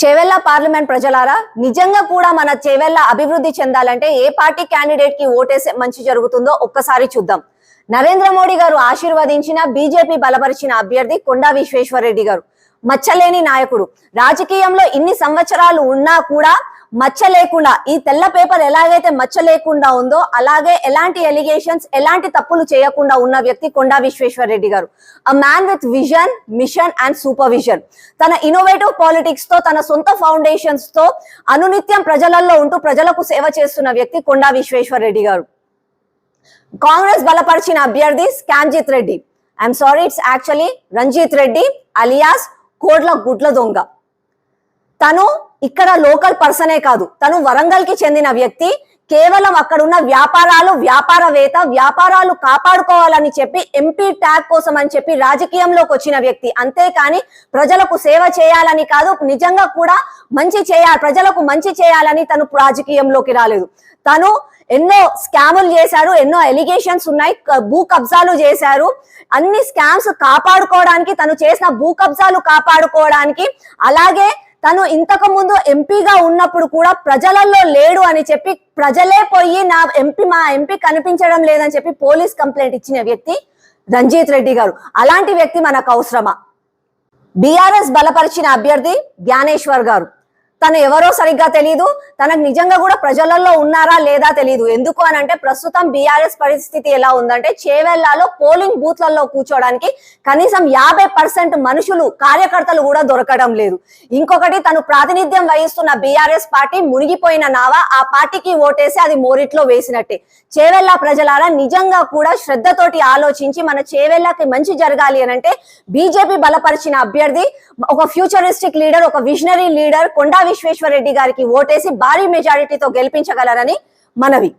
Chevella parliament ప్రజలారా నిజంగా కూడా మన చేవెళ్ళ అభివృద్ధి చెందాలంటే ఏ పార్టీ క్యాండిడేట్కి ఓటేసే మంచి జరుగుతుందో ఒక్కసారి చూద్దాం. నరేంద్ర మోడీ గారు ఆశీర్వదించిన బీజేపీ బలపరిచిన అభ్యర్థి కొండా విశ్వేశ్వరరెడ్డి గారు. మచ్చలేని నాయకుడు. రాజకీయంలో ఇన్ని సంవత్సరాలు ఉన్నా కూడా మచ్చ లేకుండా ఈ తెల్ల పేపర్ ఎలాగైతే మచ్చ లేకుండా ఉందో అలాగే ఎలాంటి ఎలిగేషన్స్ ఎలాంటి తప్పులు చేయకుండా ఉన్న వ్యక్తి కొండా విశ్వేశ్వర రెడ్డి గారు. A man with vision mission and supervision తన ఇన్నోవేటివ్ పాలిటిక్స్తో తన సొంత ఫౌండేషన్స్తో అనునిత్యం ప్రజలలో ఉంటూ ప్రజలకు సేవ చేస్తున్న వ్యక్తి కొండా విశ్వేశ్వర రెడ్డి గారు. కాంగ్రెస్ బలపరిచిన అభ్యర్థి స్కాంజిత్ Reddy. I'm sorry it's actually Ranjith Reddy alias కోడ్ల గుడ్ల దొంగ. తను ఇక్కడ లోకల్ పర్సనే కాదు. తను వరంగల్కి చెందిన వ్యక్తి. కేవలం అక్కడున్న వ్యాపారాలు వ్యాపారవేత్త వ్యాపారాలు కాపాడుకోవాలని చెప్పి ఎంపీ ట్యాగ్ కోసం అని చెప్పి రాజకీయంలోకి వచ్చిన వ్యక్తి. అంతేకాని ప్రజలకు సేవ చేయాలని కాదు నిజంగా కూడా మంచి చేయాలి ప్రజలకు మంచి చేయాలని తను రాజకీయంలోకి రాలేదు. తను ఎన్నో స్కాములు చేశారు ఎన్నో ఎలిగేషన్స్ ఉన్నాయి భూ కబ్జాలు చేశారు. అన్ని స్కామ్స్ కాపాడుకోవడానికి తను చేసిన భూ కబ్జాలు కాపాడుకోవడానికి అలాగే తను ఇంతకు ముందు ఎంపీగా ఉన్నప్పుడు కూడా ప్రజలలో లేడు అని చెప్పి ప్రజలే పోయి నా ఎంపీ మా ఎంపీ కనిపించడం లేదని చెప్పి పోలీస్ కంప్లైంట్ ఇచ్చిన వ్యక్తి రంజిత్ రెడ్డి గారు. అలాంటి వ్యక్తి మనకు అవసరమా? బీఆర్ఎస్ బలపరిచిన అభ్యర్థి జ్ఞానేశ్వర్ గారు. తను ఎవరో సరిగ్గా తెలియదు తనకు నిజంగా కూడా ప్రజలలో ఉన్నారా లేదా తెలియదు ఎందుకు అని అంటే ప్రస్తుతం బీఆర్ఎస్ పరిస్థితి ఎలా ఉందంటే చేవెళ్ళాలో పోలింగ్ బూత్లలో కూర్చోడానికి కనీసం యాభై పర్సెంట్ మనుషులు కార్యకర్తలు కూడా దొరకడం లేదు. ఇంకొకటి తను ప్రాతినిధ్యం వహిస్తున్న బీఆర్ఎస్ పార్టీ మునిగిపోయిన నావా ఆ పార్టీకి ఓటేసి అది మోరిట్లో వేసినట్టే. చేవెళ్ళ ప్రజలారా నిజంగా కూడా శ్రద్ధతోటి ఆలోచించి మన చేవెళ్ళకి మంచి జరగాలి అని అంటే బీజేపీ బలపరిచిన అభ్యర్థి ఒక ఫ్యూచరిస్టిక్ లీడర్ ఒక విజనరీ లీడర్ కొండా విశ్వేశ్వర రెడ్డి గారికి ఓటేసి భారీ మెజారిటీతో గెలిపించగలరని మనవి